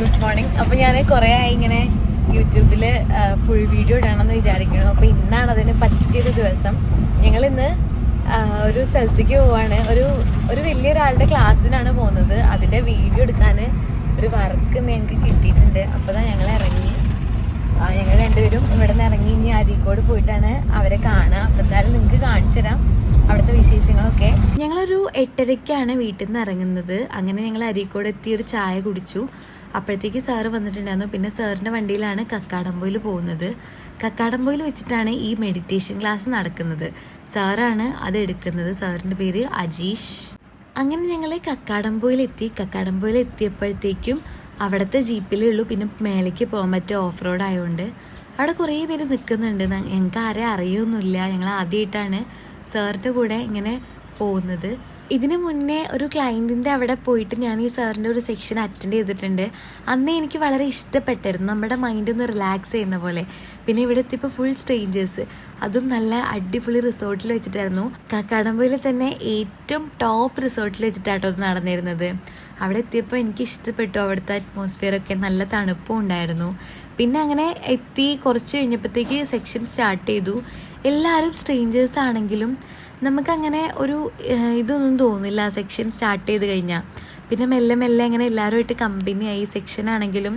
Good morning അപ്പോൾ ഞാൻ കുറേ ആയി ഇങ്ങനെ യൂട്യൂബിൽ ഫുൾ വീഡിയോ ഇടണമെന്ന് വിചാരിക്കുന്നു. അപ്പോൾ ഇന്നാണ് അതിന് പറ്റിയൊരു ദിവസം. ഞങ്ങൾ ഇന്ന് ഒരു സ്ഥലത്തേക്ക് പോവാണ്. ഒരു ഒരു വലിയൊരാളുടെ ക്ലാസ്സിനാണ് പോകുന്നത്. അതിന്റെ വീഡിയോ എടുക്കാൻ ഒരു വർക്ക് ഞങ്ങൾക്ക് കിട്ടിയിട്ടുണ്ട്. അപ്പോൾ തന്നെ ഞങ്ങൾ ഇറങ്ങി ഞങ്ങൾ രണ്ടുപേരും ഇവിടെ നിന്ന് ഇറങ്ങി. ഇനി അരീക്കോട് പോയിട്ടാണ് അവരെ കാണുക അപ്പോൾ എന്തായാലും നിങ്ങൾക്ക് കാണിച്ചു തരാം അവിടുത്തെ വിശേഷങ്ങളൊക്കെ. ഞങ്ങളൊരു എട്ടരയ്ക്കാണ് വീട്ടിൽ നിന്ന് ഇറങ്ങുന്നത്. അങ്ങനെ ഞങ്ങൾ അരീക്കോട് എത്തി ഒരു ചായ കുടിച്ചു. അപ്പോഴത്തേക്ക് സാറ് വന്നിട്ടുണ്ടായിരുന്നു. പിന്നെ സാറിന്റെ വണ്ടിയിലാണ് കക്കാടംപോയിൽ പോകുന്നത്. കക്കാടംപോയിൽ വെച്ചിട്ടാണ് ഈ മെഡിറ്റേഷൻ ക്ലാസ് നടക്കുന്നത്. സാറാണ് അത് എടുക്കുന്നത്. സാറിന്റെ പേര് അജീഷ്. അങ്ങനെ ഞങ്ങൾ കക്കാടംപോയിൽ എത്തി കക്കാടംപോയിൽ എത്തിയപ്പോഴത്തേക്കും അവിടുത്തെ ജീപ്പിലേ ഉള്ളൂ. പിന്നെ മേലേക്ക് പോകാൻ പറ്റിയ ഓഫ് റോഡ് ആയതുകൊണ്ട് അവിടെ കുറേ പേര് നിൽക്കുന്നുണ്ട് ഞങ്ങൾക്ക് ആരെ അറിയൊന്നുമില്ല. ഞങ്ങൾ ആദ്യമായിട്ടാണ് സാറിന്റെ കൂടെ ഇങ്ങനെ പോകുന്നത്. ഇതിന് മുന്നേ ഒരു ക്ലയന്റിന്റെ അവിടെ പോയിട്ട് ഞാൻ ഈ സാറിന്റെ ഒരു സെക്ഷൻ അറ്റൻഡ് ചെയ്തിട്ടുണ്ട്. അന്ന് എനിക്ക് വളരെ ഇഷ്ടപ്പെട്ടായിരുന്നു. നമ്മുടെ മൈൻഡ് ഒന്ന് റിലാക്സ് ചെയ്യുന്ന പോലെ. പിന്നെ ഇവിടെ എത്തിയപ്പോൾ ഫുൾ സ്ട്രേഞ്ചേഴ്സ് അതും നല്ല അടിപൊളി റിസോർട്ടിൽ വെച്ചിട്ടായിരുന്നു. കാക്കാടമ്പയിൽ തന്നെ ഏറ്റവും ടോപ്പ് റിസോർട്ടിൽ വെച്ചിട്ടാട്ടോ അത് നടന്നിരുന്നത്. അവിടെ എത്തിയപ്പോൾ എനിക്ക് ഇഷ്ടപ്പെട്ടു. അവിടുത്തെ അറ്റ്മോസ്ഫിയർ ഒക്കെ നല്ല തണുപ്പും ഉണ്ടായിരുന്നു. പിന്നെ അങ്ങനെ എത്തി കുറച്ച് കഴിഞ്ഞപ്പോഴത്തേക്ക് സെക്ഷൻ സ്റ്റാർട്ട് ചെയ്തു. എല്ലാവരും സ്ട്രേഞ്ചേഴ്സ് ആണെങ്കിലും നമുക്കങ്ങനെ ഒരു ഇതൊന്നും തോന്നില്ല. സെക്ഷൻ സ്റ്റാർട്ട് ചെയ്ത് കഴിഞ്ഞാൽ പിന്നെ മെല്ലെ മെല്ലെ അങ്ങനെ എല്ലാവരുമായിട്ട് ആയി. സെക്ഷൻ ആണെങ്കിലും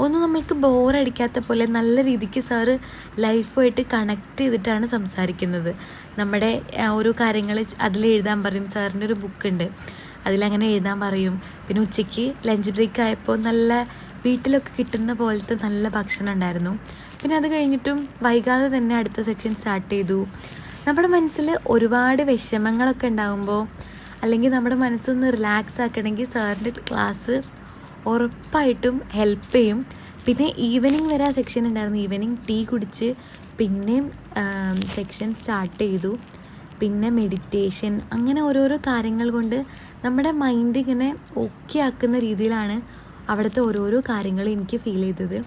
ഒന്നും നമ്മൾക്ക് ബോറടിക്കാത്ത പോലെ നല്ല രീതിക്ക് സാറ് ലൈഫുമായിട്ട് കണക്ട് ചെയ്തിട്ടാണ് സംസാരിക്കുന്നത്. നമ്മുടെ ആ, ഓരോ കാര്യങ്ങൾ അതിൽ എഴുതാൻ പറയും. സാറിന്റെ ഒരു ബുക്ക് ബുക്കുണ്ട് അതിലങ്ങനെ എഴുതാൻ പറയും. പിന്നെ ഉച്ചയ്ക്ക് ലഞ്ച് ബ്രേക്ക് ആയപ്പോൾ നല്ല വീട്ടിലൊക്കെ കിട്ടുന്ന പോലത്തെ നല്ല ഭക്ഷണം ഉണ്ടായിരുന്നു. പിന്നെ അത് കഴിഞ്ഞിട്ടും വൈകാതെ തന്നെ അടുത്ത സെക്ഷൻ സ്റ്റാർട്ട് ചെയ്തു. നമ്മുടെ മനസ്സിൽ ഒരുപാട് വിഷമങ്ങളൊക്കെ ഉണ്ടാകുമ്പോൾ അല്ലെങ്കിൽ നമ്മുടെ മനസ്സൊന്ന് റിലാക്സ് ആക്കണമെങ്കിൽ സാറിന്റെ ക്ലാസ് ഉറപ്പായിട്ടും ഹെൽപ്പ് ചെയ്യും. പിന്നെ ഈവനിങ് വരെ ആ സെക്ഷൻ ഉണ്ടായിരുന്നു. ഈവനിങ് ടീ കുടിച്ച് പിന്നെയും സെക്ഷൻ സ്റ്റാർട്ട് ചെയ്തു. പിന്നെ മെഡിറ്റേഷൻ അങ്ങനെ ഓരോരോ കാര്യങ്ങൾ കൊണ്ട് നമ്മുടെ മൈൻഡ് ഇങ്ങനെ ഓക്കെ ആക്കുന്ന രീതിയിലാണ് അവിടുത്തെ ഓരോരോ കാര്യങ്ങൾ എനിക്ക് ഫീൽ ചെയ്തത്.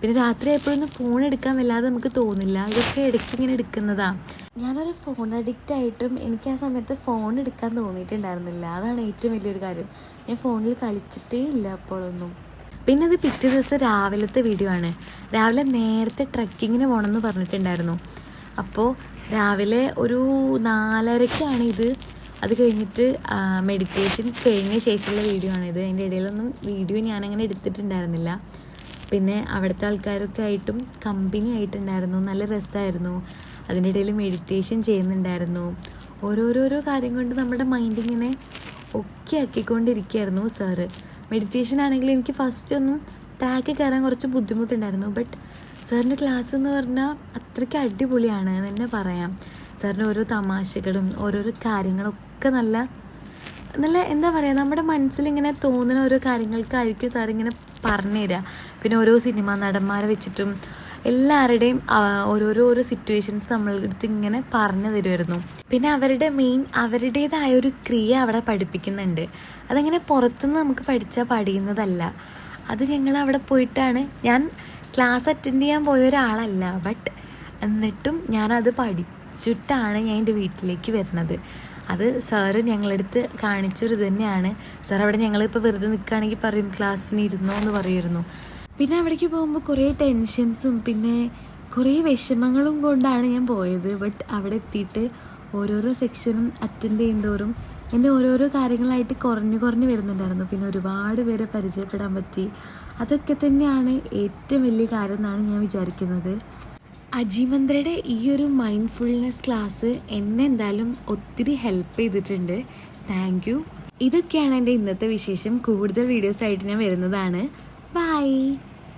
പിന്നെ രാത്രി എപ്പോഴൊന്നും ഫോൺ എടുക്കാൻ വല്ലാതെ നമുക്ക് തോന്നില്ല. ഇതൊക്കെ ഇടയ്ക്ക് ഇങ്ങനെ എടുക്കുന്നതാ. ഞാനൊരു ഫോൺ അഡിക്റ്റ് ആയിട്ടും എനിക്ക് ആ സമയത്ത് ഫോൺ എടുക്കാൻ തോന്നിയിട്ടുണ്ടായിരുന്നില്ല. അതാണ് ഏറ്റവും വലിയൊരു കാര്യം. ഞാൻ ഫോണിൽ കളിച്ചിട്ടേ ഇല്ല അപ്പോഴൊന്നും. പിന്നെ അത് പിറ്റേ ദിവസം രാവിലത്തെ വീഡിയോ ആണ്. രാവിലെ നേരത്തെ ട്രക്കിങ്ങിന് പോകണമെന്ന് പറഞ്ഞിട്ടുണ്ടായിരുന്നു. അപ്പോൾ രാവിലെ ഒരു നാലരയ്ക്കാണ് ഇത്. അത് കഴിഞ്ഞിട്ട് മെഡിറ്റേഷൻ കഴിഞ്ഞ ശേഷമുള്ള വീഡിയോ ആണിത് അതിന്റെ ഇടയിലൊന്നും വീഡിയോ ഞാനങ്ങനെ എടുത്തിട്ടുണ്ടായിരുന്നില്ല. പിന്നെ അവിടുത്തെ ആൾക്കാരൊക്കെ ആയിട്ടും കമ്പനി ആയിട്ടുണ്ടായിരുന്നു. നല്ല രസമായിരുന്നു. അതിന്റെ ഇടയിൽ മെഡിറ്റേഷൻ ചെയ്യുന്നുണ്ടായിരുന്നു. ഓരോരോരോ കാര്യം കൊണ്ട് നമ്മുടെ മൈൻഡ് ഇങ്ങനെ ഒക്കെ ആക്കിക്കൊണ്ടിരിക്കുകയായിരുന്നു സാറ് മെഡിറ്റേഷൻ ആണെങ്കിൽ എനിക്ക് ഫസ്റ്റ് ഒന്നും ടാഗ് കയറാൻ കുറച്ച് ബുദ്ധിമുട്ടുണ്ടായിരുന്നു. ബട്ട് സാറിന്റെ ക്ലാസ് എന്ന് പറഞ്ഞാൽ അത്രയ്ക്ക് അടിപൊളിയാണ് എന്ന് തന്നെ പറയാം. സാറിന്റെ ഓരോ തമാശകളും ഓരോരോ കാര്യങ്ങളൊക്കെ നല്ല നല്ല എന്താ പറയുക നമ്മുടെ മനസ്സിലിങ്ങനെ തോന്നുന്ന ഓരോ കാര്യങ്ങൾക്കായിരിക്കും സാർ ഇങ്ങനെ പറഞ്ഞു തരിക. പിന്നെ ഓരോ സിനിമാ നടന്മാരെ വെച്ചിട്ടും എല്ലാവരുടെയും ഓരോരോ ഓരോ സിറ്റുവേഷൻസ് നമ്മളുടെ അടുത്ത് ഇങ്ങനെ പറഞ്ഞു തരുമായിരുന്നു. പിന്നെ അവരുടെ മെയിൻ അവരുടേതായ ഒരു ക്രിയ അവിടെ പഠിപ്പിക്കുന്നുണ്ട്. അതങ്ങനെ പുറത്തുനിന്ന് നമുക്ക് പഠിച്ചാൽ പഠിയുന്നതല്ല. അത് ഞങ്ങൾ അവിടെ പോയിട്ടാണ്. ഞാൻ ക്ലാസ് അറ്റൻഡ് ചെയ്യാൻ പോയ ഒരാളല്ല ബട്ട് എന്നിട്ടും ഞാനത് പഠിച്ചിട്ടാണ് ഞാൻ എന്റെ വീട്ടിലേക്ക് വരുന്നത്. അത് സാറ് ഞങ്ങളെടുത്ത് കാണിച്ചൊരു തന്നെയാണ്. സാർ അവിടെ ഞങ്ങളിപ്പോൾ വെറുതെ നിൽക്കുകയാണെങ്കിൽ പറയും ക്ലാസ്സിന് ഇരുന്നോ എന്ന് പറയുമായിരുന്നു. പിന്നെ അവിടേക്ക് പോകുമ്പോൾ കുറേ ടെൻഷൻസും പിന്നെ കുറേ വിഷമങ്ങളും കൊണ്ടാണ് ഞാൻ പോയത്. ബട്ട് അവിടെ എത്തിയിട്ട് ഓരോരോ സെക്ഷനും അറ്റൻഡ് ചെയ്യുന്നതോറും എന്റെ ഓരോരോ കാര്യങ്ങളായിട്ട് കുറഞ്ഞു കുറഞ്ഞു വരുന്നുണ്ടായിരുന്നു. പിന്നെ ഒരുപാട് പേരെ പരിചയപ്പെടാൻ പറ്റി. അതൊക്കെ തന്നെയാണ് ഏറ്റവും വലിയ കാര്യം എന്നാണ് ഞാൻ വിചാരിക്കുന്നത്. അജീവന്ദ്രയുടെ ഈ ഒരു മൈൻഡ്ഫുൾനെസ് ക്ലാസ് എന്നെ എന്തായാലും ഒത്തിരി ഹെൽപ്പ് ചെയ്തിട്ടുണ്ട്. താങ്ക് യു ഇതൊക്കെയാണ് എന്റെ ഇന്നത്തെ വിശേഷം. കൂടുതൽ വീഡിയോസായിട്ട് ഞാൻ വരുന്നതാണ്. ബൈ